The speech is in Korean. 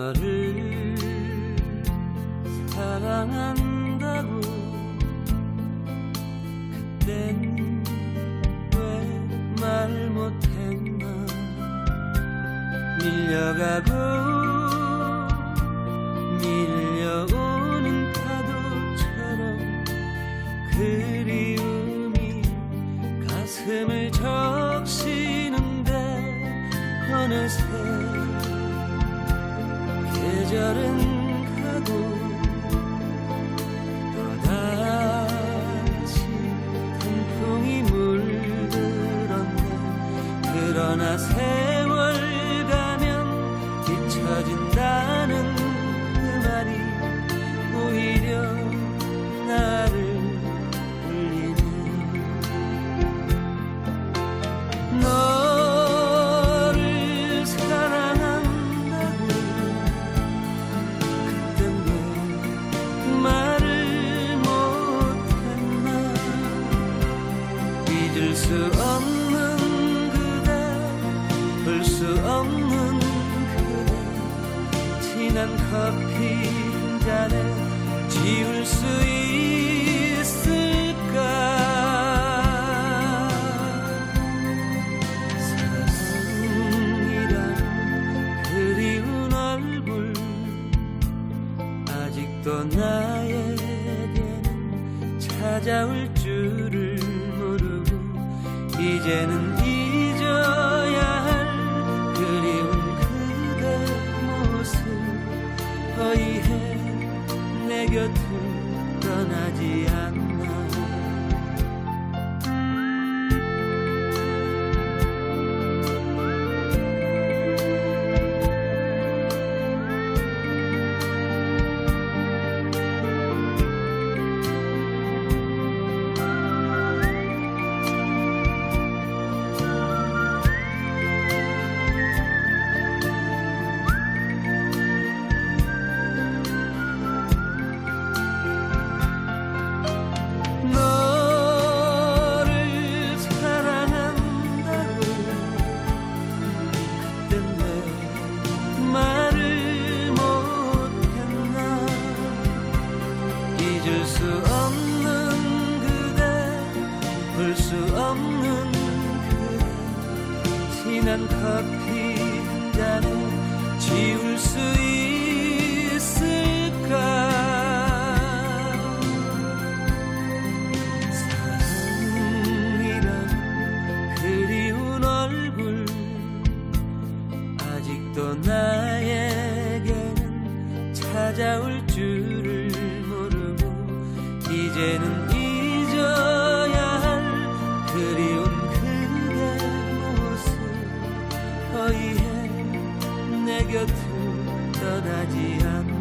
너를 사랑한다고 그땐 왜말 못했나? 밀려가고 밀려오는 파도처럼 그리움이 가슴을 적시는데 어느새 계절은 가고 수 없는 그대 볼 수 없는 그대. 진한 커피 한 잔에 지울 수 있을까? 사랑이란 그리운 얼굴 아직도 나에게는 찾아올 줄을 이제는 잊어야 할 그리운 그대 모습 어이해 내 곁을 떠나지 않나 잊을 수 없는 그대 볼 수 없는 그대. 진한 커피 한 잔에 지울 수 있을 이제는 잊어야 할 그리운 그대 모습. 거의 내 곁을 떠나지 않고